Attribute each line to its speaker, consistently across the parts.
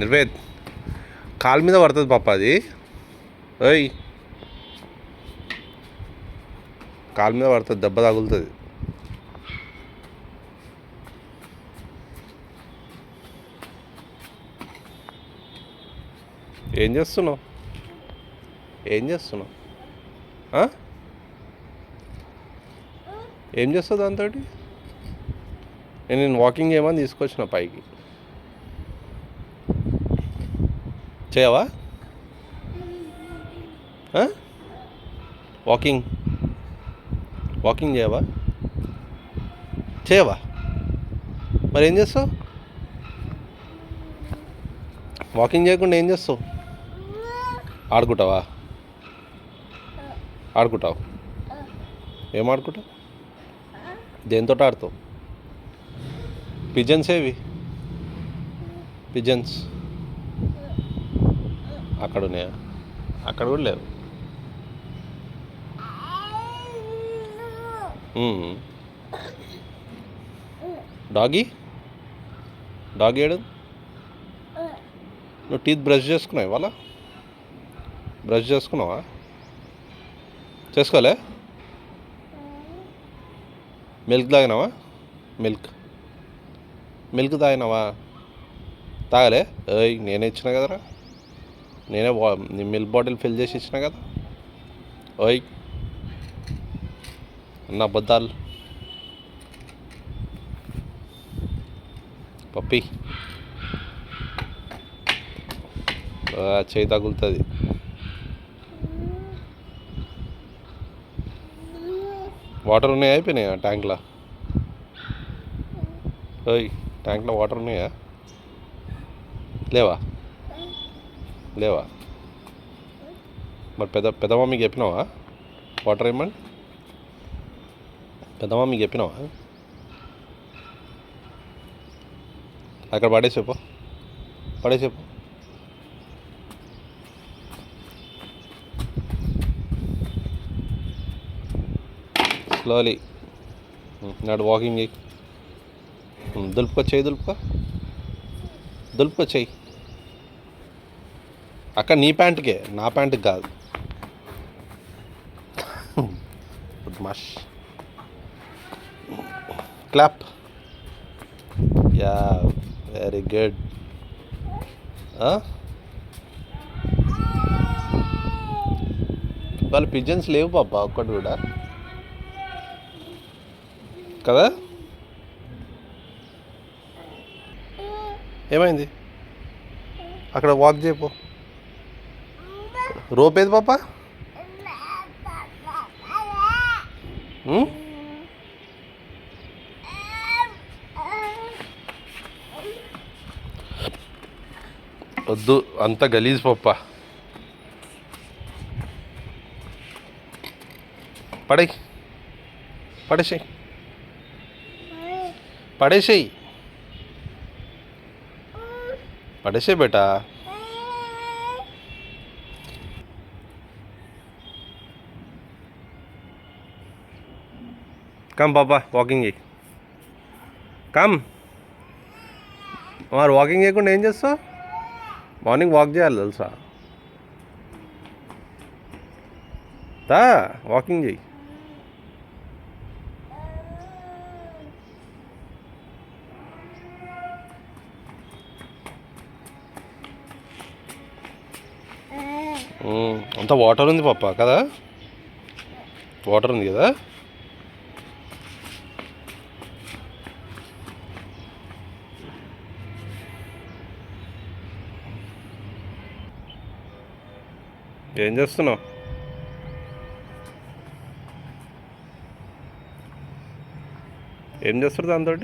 Speaker 1: నిర్వేద్ కాలు మీద పడుతుంది పాప అది. ఓయ్ కాలు మీద పడుతుంది దెబ్బ తగులుతుంది. ఏం చేస్తున్నావు? ఏం చేస్తున్నావు? ఏం చేస్తావు దాంతో నేను నేను వాకింగ్ చేయమని తీసుకొచ్చిన పైకి. చేయవా? వాకింగ్ వాకింగ్ చేయవా? చేయవా? మరి ఏం చేస్తావు? వాకింగ్ చేయకుండా ఏం చేస్తావు? ఆడుకుంటావా? ఆడుకుంటావు? ఏం ఆడుకుంటావు? దేంతో ఆడుతావు? పిజన్స్ ఏవి? పిజన్స్ అక్కడ ఉన్నాయా అక్కడ కూడా లేవు. డాగీ? డాగీ ఏడు? నువ్వు టీత్ బ్రష్ చేసుకున్నావు ఇవాళ? బ్రష్ చేసుకున్నావా? చేసుకోలే? మిల్క్ తాగినావా? మిల్క్. మిల్క్ తాగినావా? తాగలే? ఏయ్ నేనే ఇచ్చిన కదరా. నేనే వా- నీ మిల్క్ బాటిల్ ఫిల్ చేసి ఇచ్చిన కదా. ఓయ్. అన్న అబద్ధాలు. పప్పి. చేయి తగులుతుంది. వాటర్ ఉన్నాయా? అయిపోయినాయా ట్యాంక్లో? ఓయ్ ట్యాంక్లో వాటర్ ఉన్నాయా? లేవా? లేవా? మరి పెద్ద పెద్ద మమ్మీకి చెప్పినావా? వాటర్ ఏమని పెద్ద మమ్మీకి చెప్పినావా? అక్కడ పడేసేపు పడేసేపు స్లోలీ నాడు వాకింగ్ దులుపుకో చేయి దులుపుకో. దులుపుకో చేయి. అక్కడ నీ ప్యాంటుకే. నా ప్యాంటుకి కాదు. మష్. క్లాప్. Yeah very good. వాళ్ళ పిజన్స్ లేవు పాప ఒక్కటి కూడా. కదా? ఏమైంది? అక్కడ వాక్ చేయపో రోప్ ఏది పాప వద్దు అంత గలీజ్ పప్ప పడేయ్. పడేసేయి. పడేసేయి. పడేసే బేటా. కమ్ పాపా వాకింగ్ చేయి కమ్ మరి వాకింగ్ చేయకుండా ఏం చేస్తావు? మార్నింగ్ వాక్ చేయాలి తెలుసా? తా వాకింగ్ చేయి. ఉమ్, అంతా వాటర్ ఉంది పాప కదా? వాటర్ ఉంది కదా? ఏం చేస్తున్నావు? ఏం చేస్తారు దాంతో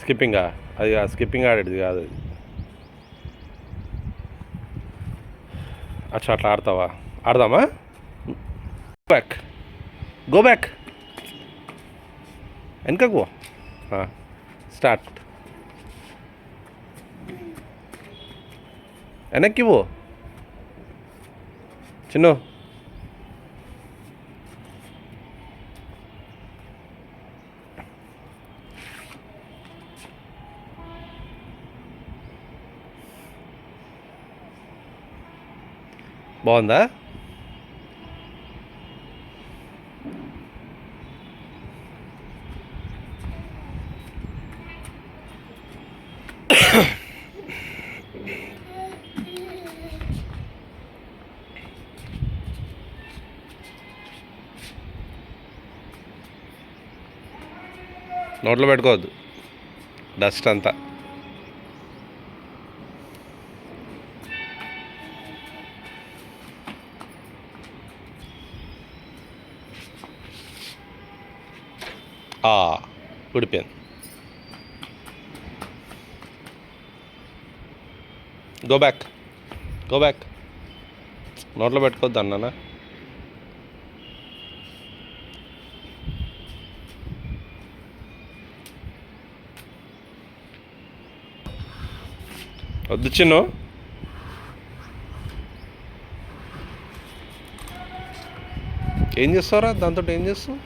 Speaker 1: స్కిప్పింగా? అది స్కిప్పింగ్ ఆడేది కాదు. అది అచ్చా అట్లా ఆడతావా? ఆడదామా? బ్యాక్ గో బ్యాక్ వెనకకు స్టార్ట్. వెనక్కి పో. చిన్న. బాగుందా? నోట్లో పెట్టుకోవద్దు. డస్ట్ అంతా. ఊడిపోయింది. ఉడిపోయింది గో బ్యాక్ గో బ్యాక్ నోట్లో పెట్టుకోవద్దు అన్నానా? వద్దు చిన్న? ఏం చేస్తారా దాంతో ఏం చేస్తావు?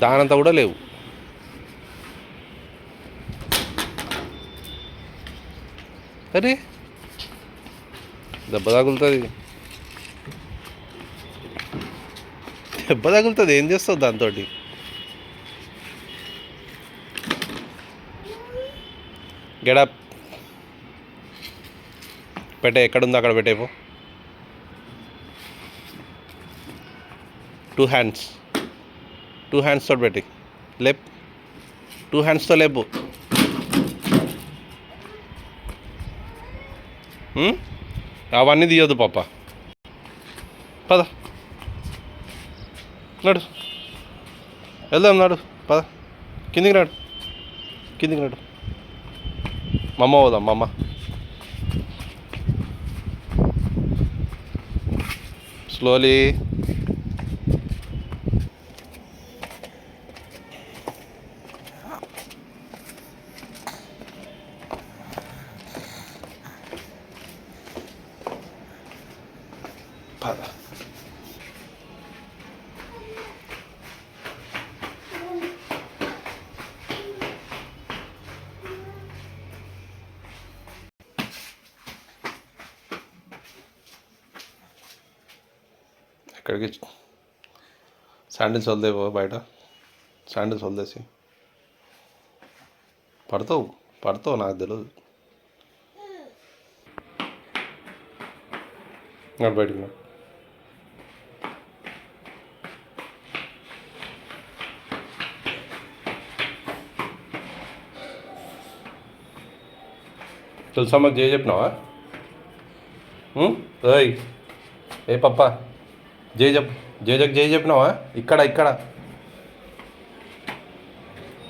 Speaker 1: దానంతా కూడా లేవు. అరే! దెబ్బ తగులుతుంది. దెబ్బ తగులుతుంది. ఏం చేస్తావు దాంతో గెడప్ పెట్టే ఎక్కడుందో అక్కడ పెట్టేపో టూ హ్యాండ్స్ టూ హ్యాండ్స్తో పెట్టి. లేప్. టూ హ్యాండ్స్తో లేపు. అవన్నీ తీయొద్దు పాప. పద. నడు. వెళ్దాం నాడు. పద. కిందికి నాడు. కిందికి నాడు. మమ్మ పోదాం మమ్మ స్లోలీ ఇక్కడికి శాండిల్స్ వదిలేవో బయట. శాండిల్స్ వదిలేసి. పడతావు పడతావు నాకు తెలియదు నాకు బయటకు తెలుసా మాకు జయ చెప్పినావా? ఏ పప్ప? జై చెప్ జై జై చెప్పినావా? ఇక్కడ ఇక్కడ.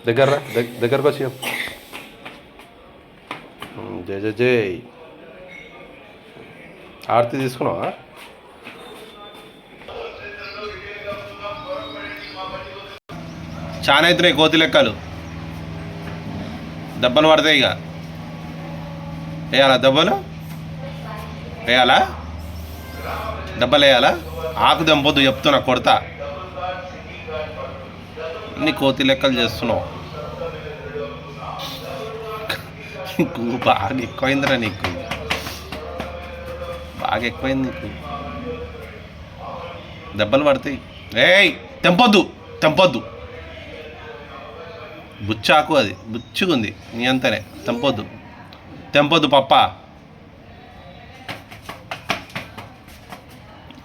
Speaker 1: దగ్గర దగ్గరకు వచ్చి చెప్పు. జై జై జై. ఆరతి తీసుకున్నావా? చాలా అవుతున్నాయి కోతి లెక్కలు. దెబ్బలు పడతాయి ఇక. వేయాలా దెబ్బలు? వేయాలా? దెబ్బలు వేయాలా ఆకు దెంపొద్దు చెప్తున్నా కొడతా. అన్ని కోతి లెక్కలు చేస్తున్నావు. నీకు బాగా ఎక్కువైందిరా నీకు. బాగా ఎక్కువైంది నీకు. దెబ్బలు పడతాయి. ఏయ్ తెంపొద్దు తెంపొద్దు. బుచ్చాకు అది బుచ్చుకుంది నీ అంతనే. తెంపొద్దు. తెంపొద్దు పప్ప.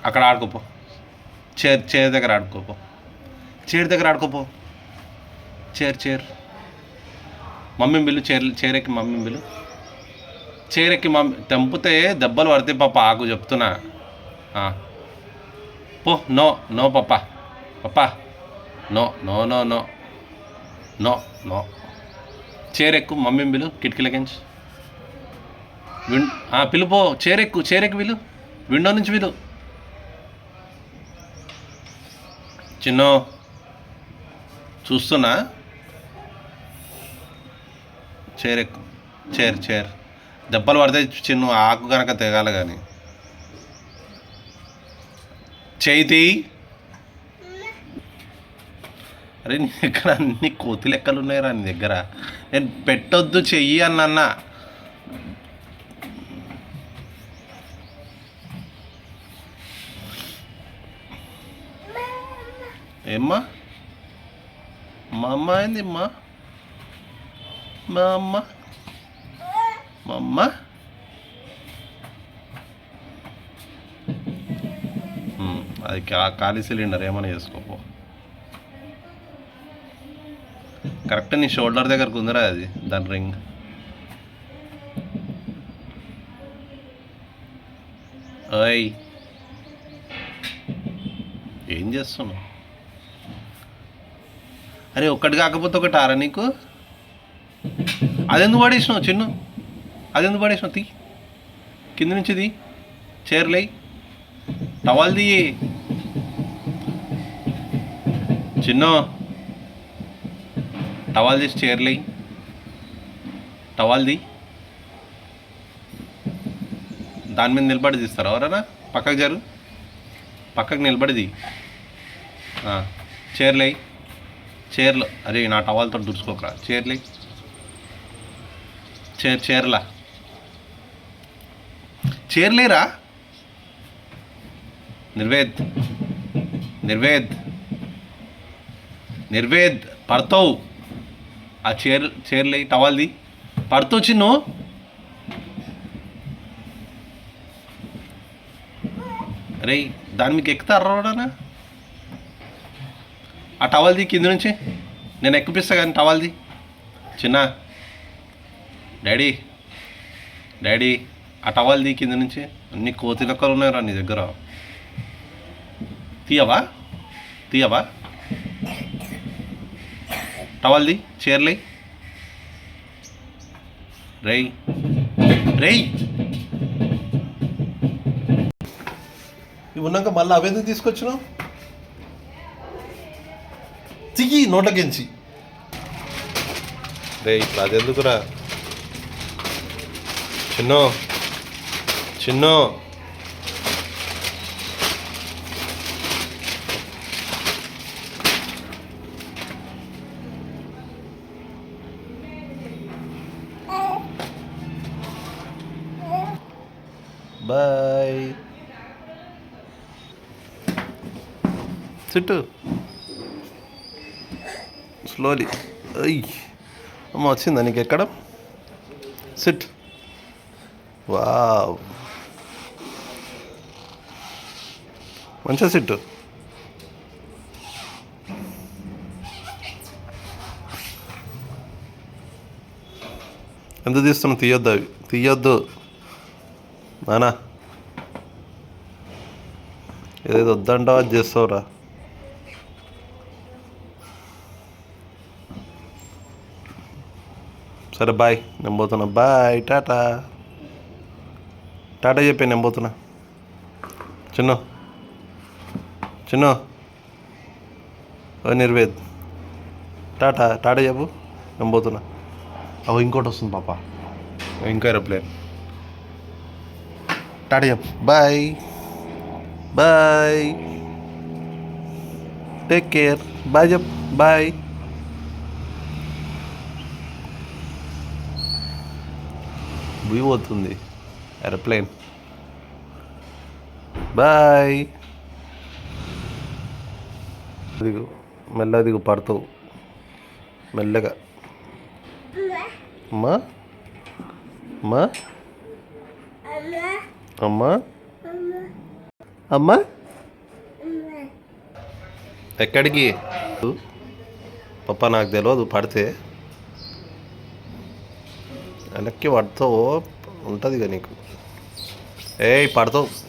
Speaker 1: అక్కడ ఆడుకోపో. చైర్ చైర్ దగ్గర ఆడుకోపో. చైర్ దగ్గర ఆడుకోపో. Chair chair. మమ్మీ బిల్లు చైర్ చేరెక్కి మమ్మీ బిల్లు చేరెక్కి మమ్మీ తెంపితే దెబ్బలు పడతాయి పాప ఆకు చెప్తున్నా. పో నో నో పప్ప పప్ప no no no no. No no. చేరెక్కు mummy బిల్లు కిటికీలకించి విన్ పిలుపో చేరెక్కు ఎక్కు చైర్ విలు విండో నుంచి విలు చిన్నో చూస్తున్నా? Chair chair chair. దెబ్బలు పడితే చిన్న ఆకు కనుక తెగాలి కానీ చేతి. అరే నీ దగ్గర అన్ని కోతి లెక్కలు ఉన్నాయిరా నీ దగ్గర. నేను పెట్టొద్దు చెయ్యి అన్న ఏమ్మా మా అమ్మ ఏంది అమ్మా మా అమ్మ మా అమ్మ అది ఖాళీ సిలిండర్ ఏమైనా చేసుకోపో. కరెక్ట్ నీ షోల్డర్ దగ్గరకు ఉందిరా అది దాని రింగ్ ఓయ్ ఏం చేస్తున్నావు? అరే ఒక్కటి కాకపోతే ఒకటి ఆరా నీకు? అదెందుకు పడేసినావు చిన్ను? అదెందుకు పడేసినావు? తీ. కింద నుంచి తీ. చీరలే టవాల్ తీ. చిన్ను. టవాల్ తీసి చీరలే టవాల్ తీ. దాని మీద నిలబడి తీస్తారు? ఎవరన్నా? పక్కకు జరు. పక్కకు నిలబడిది చీరలే చీరలు అరే నా టవాల్తో దుడుచుకోకరా. చీరలి. చీర చీరలా. చీరలేరా? నిర్వేద్. నిర్వేద్. నిర్వేద్ పడతావు. ఆ చీర చీరలే టవాల్ది. పడతావు చిన్ను. రే దాని మీకు ఎక్కుతారా రోడనా ఆ టవల్ది కింద నుంచి నేను ఎక్కిపిస్తా కానీ టవల్ది చిన్న. డాడీ. డాడీ ఆ టవల్ది కింద నుంచి అన్ని కోతి లెక్కలు ఉన్నాయిరా నీ దగ్గర. తీయవా? తీయవా? టవల్ది చీరలే రేయ్. రేయ్. ఇవి ఉన్నాక మళ్ళీ అవెందుకు తీసుకొచ్చినావు? తిగి నోటకించి రే ఇప్పుడు అదెందుకురా? చిన్నో చిన్నో. బాయ్. చుట్టూ. స్లోలీ అయ్యి అమ్మ వచ్చిందా నీకు ఎక్కడ? సిట్ వావ్ మంచిగా సిట్టు ఎంత తీస్తున్నావు? తీయొద్దు అవి. తీయొద్దు. నానా. ఏదేదో వద్దంటావా? చేస్తావురా. సరే బాయ్. నేను పోతున్నా. బాయ్ టాటా. టాటా చెప్పే నేను పోతున్నా. చిన్న. చిన్న. ఓ నిర్వేద్. టాటా టాటా చెప్పు. నేను పోతున్నా. అవు ఇంకోటి వస్తుంది పాప. ఇంకో ఏరోప్లేన్ టాటా చెప్పు. Bye. Bye. Take care. Bye చెప్పు. బాయ్. వ్యూ అవుతుంది ఎరోప్లేన్ బాయ్ దిగు. మెల్లగా దిగు పడతావు మెల్లగా. అమ్మా. అమ్మా. అమ్మా. అమ్మా. ఎక్కడికి? పప్ప నాకు తెలియదు పడితే. వెనక్కి పడతావు ఉంటుంది ఇక నీకు. ఏ పడతావు.